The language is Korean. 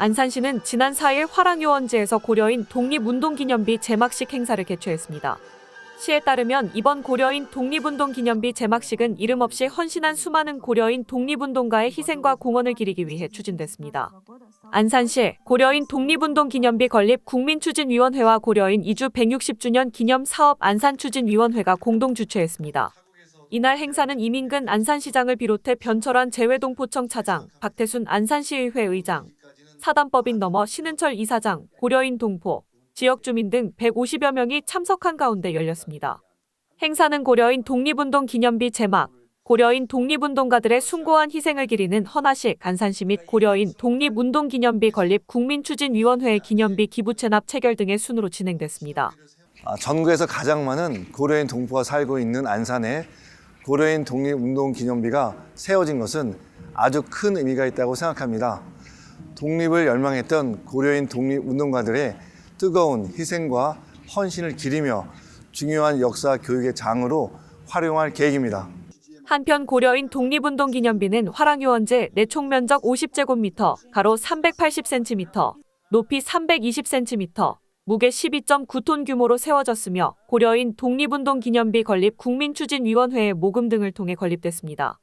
안산시는 지난 4일 화랑유원지에서 고려인 독립운동기념비 제막식 행사를 개최했습니다. 시에 따르면 이번 고려인 독립운동기념비 제막식은 이름 없이 헌신한 수많은 고려인 독립운동가의 희생과 공헌을 기리기 위해 추진됐습니다. 안산시 고려인 독립운동기념비 건립 국민추진위원회와 고려인 이주 160주년 기념 사업 안산추진위원회가 공동 주최했습니다. 이날 행사는 이민근 안산시장을 비롯해 변철환 재외동포청 차장, 박태순 안산시의회 의장, 사단법인 넘어 신은철 이사장, 고려인 동포, 지역 주민 등 150여 명이 참석한 가운데 열렸습니다. 행사는 고려인 독립운동 기념비 제막, 고려인 독립운동가들의 숭고한 희생을 기리는 헌화식 안산시 및 고려인 독립운동 기념비 건립 국민추진위원회 기념비 기부 체납 체결 등의 순으로 진행됐습니다. 아, 전국에서 가장 많은 고려인 동포가 살고 있는 안산에 고려인 독립운동 기념비가 세워진 것은 아주 큰 의미가 있다고 생각합니다. 독립을 열망했던 고려인 독립운동가들의 뜨거운 희생과 헌신을 기리며 중요한 역사 교육의 장으로 활용할 계획입니다. 한편 고려인 독립운동 기념비는 화랑유원제 내 총면적 50제곱미터, 가로 380cm, 높이 320cm, 무게 12.9톤 규모로 세워졌으며 고려인 독립운동 기념비 건립 국민추진위원회의 모금 등을 통해 건립됐습니다.